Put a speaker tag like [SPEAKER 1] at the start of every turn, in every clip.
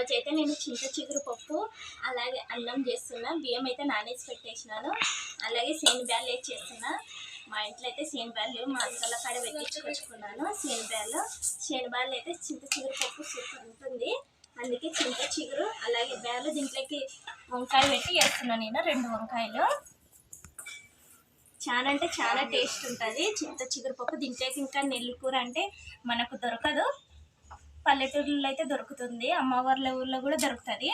[SPEAKER 1] ఈరోజు అయితే నేను చింత చిగురు పప్పు అలాగే అన్నం చేస్తున్నా. బియ్యం అయితే నానేసి పెట్టేసినాను. అలాగే సేను బ్యాల్ వేసి చేస్తున్నా. మా ఇంట్లో అయితే సేను బ్యాల్ లేవు. మా అక్కల కాడ పెట్టించుకొచ్చుకున్నాను సేను బ్యాల్ సేను బ్యాల్ అయితే చింత చిగురు పప్పు సూపర్ ఉంటుంది. అందుకే చింత చిగురు అలాగే బ్యాలు దీంట్లోకి వంకాయ పెట్టి వేస్తున్నాను నేను రెండు వంకాయలు. చాలా అంటే చాలా టేస్ట్ ఉంటుంది. చింత చిగురు పప్పు దీంట్లోకి ఇంకా నెల్లి కూర అంటే మనకు దొరకదు. పల్లెటూర్లలో అయితే దొరుకుతుంది. అమ్మవార్ల ఊర్లో కూడా దొరుకుతుంది.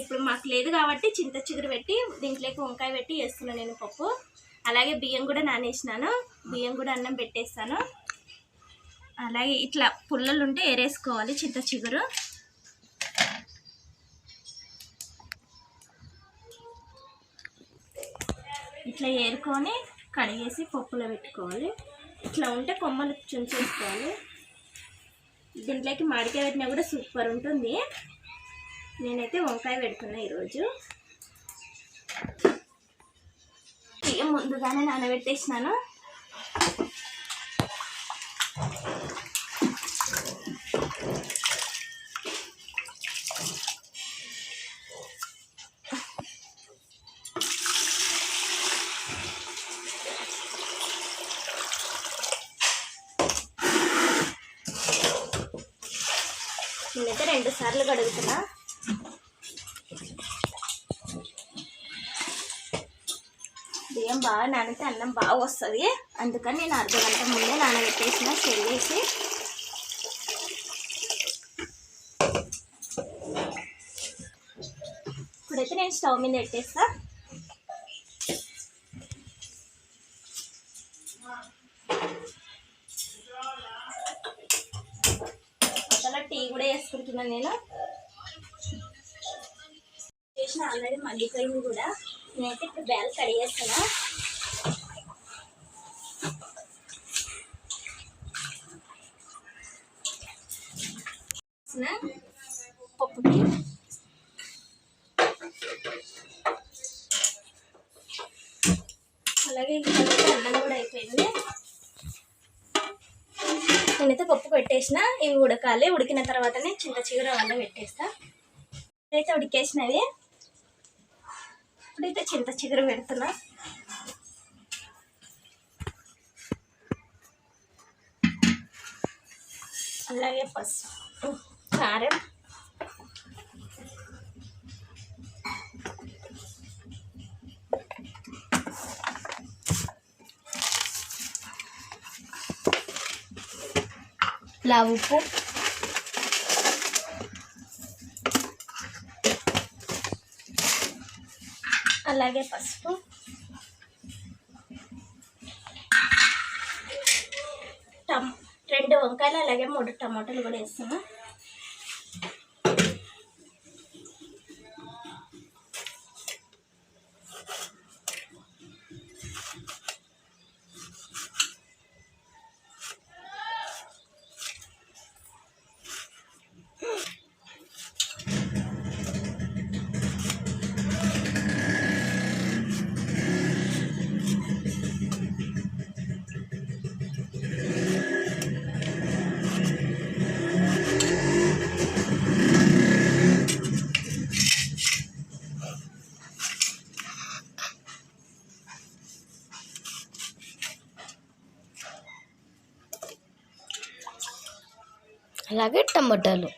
[SPEAKER 1] ఇప్పుడు మాకు లేదు కాబట్టి చింత చిగురు పెట్టి దీంట్లోకి వంకాయ పెట్టి వేస్తున్నాను నేను పప్పు. అలాగే బియ్యం కూడా నానేసినాను. బియ్యం కూడా అన్నం పెట్టేస్తాను. అలాగే ఇట్లా పుల్లలు ఉంటే ఏరేసుకోవాలి చింత చిగురు. ఇట్లా ఏరుకొని కడిగేసి పప్పులో పెట్టుకోవాలి. ఇట్లా ఉంటే కొమ్మలు చుంచేసుకోవాలి. దీంట్లోకి మాడికాయ పెట్టినా కూడా సూపర్ ఉంటుంది. నేనైతే వంకాయ పెడుతున్నా ఈరోజు. ముందుగానే నానబెట్టేసినాను. నేనైతే రెండు సార్లు కడుగుతున్నా. బియ్యం బాగా నానితే అన్నం బాగా వస్తుంది. అందుకని నేను అర్ధ గంట ముందే నానబెట్టేసిన చెల్లేసి ఇప్పుడైతే నేను స్టవ్ మీద పెట్టేస్తాను వేసుకుంటున్నాను నేను. చేసిన ఆల్రెడీ మగ్గిపోయింది కూడా. నేనైతే ఇప్పుడు బ్యాల్ కడిగేస్తున్నా వేసిన పప్పుకి. అలాగే ఇంకా అన్నం కూడా అయిపోయింది. నేనైతే పప్పు పెట్టేసిన ఇవి ఉడకాలి. ఉడికిన తర్వాతనే చింత చిగుర వల్ల పెట్టేస్తా. ఇప్పుడైతే ఉడికేసినవి ఇప్పుడైతే చింత చిగురు పెడుతున్నా. అలాగే పసుపు కారం. ఇలా ఉప్పు అలాగే పసుపు టమ్ రెండు వంకాయలు అలాగే మూడు టమాటాలు కూడా వేస్తాము.
[SPEAKER 2] అలాగే టమాటాలు.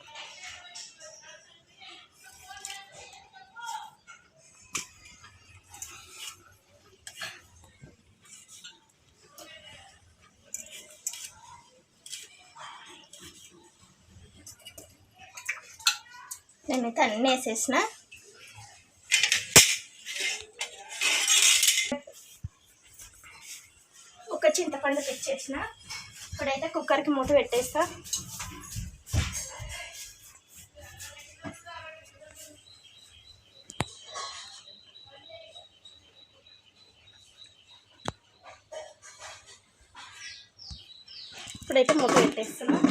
[SPEAKER 1] నేనైతే అన్నీ వేసేసిన. ఒక చింతపండు తెచ్చేసిన ఇప్పుడైతే కుక్కర్కి మూత పెట్టేస్తా. ఇప్పుడైతే మూత పెట్టేస్తున్నాం.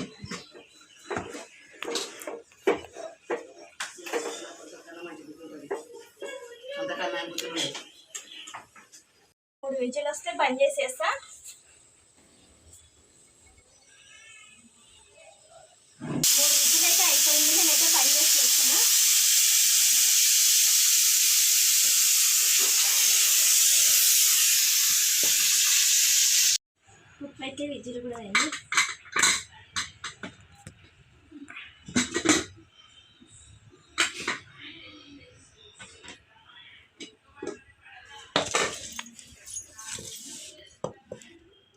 [SPEAKER 1] మూడు విజులు వస్తే బంద్ చేసేస్తా. మూడు విజులు అయితే అయిపోయింది నేనైతే బంద్ చేసేస్తున్నా అయితే విజిల్ కూడా అయింది.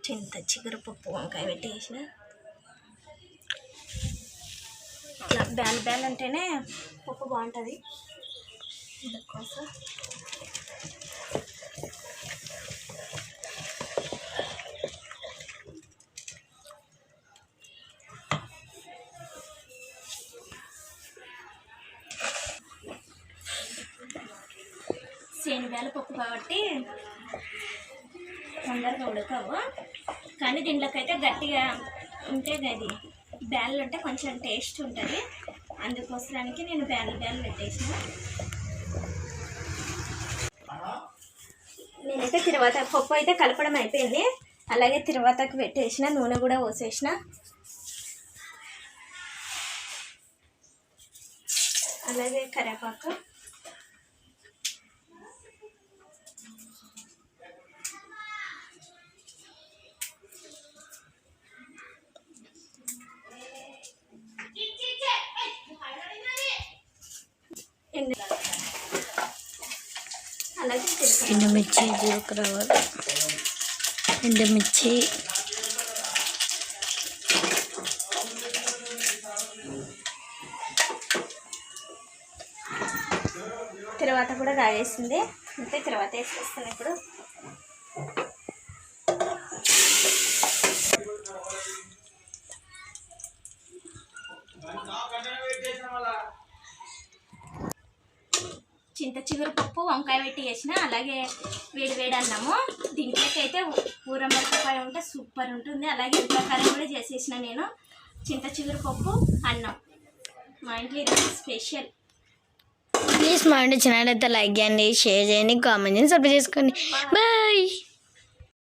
[SPEAKER 1] చింత చిగురు పప్పు వంకాయ పెట్టేసిన. ఇట్లా బ్యాల్ బ్యాల్ అంటేనే పప్పు బాగుంటుంది. ఇందుకోసం శనివేల పప్పు కాబట్టి తొందరగా ఉడకవు. కానీ దీంట్లోకైతే గట్టిగా ఉంటే అది. బ్యాల్ ఉంటే కొంచెం టేస్ట్ ఉంటుంది. అందుకోసరానికి నేను బ్యాల్ బ్యాల్ పెట్టేసిన. నేనైతే తిరువాత పప్పు అయితే కలపడం అయిపోయింది. అలాగే తిరువాతకు పెట్టేసిన నూనె కూడా పోసేసిన. అలాగే కరేపాకు
[SPEAKER 2] ఎండుమిర్చి జీలకర్ర ఎండుమిర్చి.
[SPEAKER 1] తర్వాత కూడా కాగేసింది అంతే తర్వాత వేసేస్తాను ఇప్పుడు. చింత చిగురు పప్పు వంకాయ పెట్టి చేసిన అలాగే వేడి వేడి అన్నము. దీంట్లోకి అయితే ఊరం మిరపకాయ ఉంటే సూపర్ ఉంటుంది. అలాగే ఇంట్లో కర్రీ కూడా చేసేసిన నేను. చింత చిగురు పప్పు అన్నం. మా ఇంట్లో ఇది స్పెషల్
[SPEAKER 2] ప్లీజ్ మా ఇంటి అయితే లైక్ చేయండి షేర్ చేయండి కామెంట్ చేయండి సబ్స్క్రైబ్ చేసుకోండి. బాయ్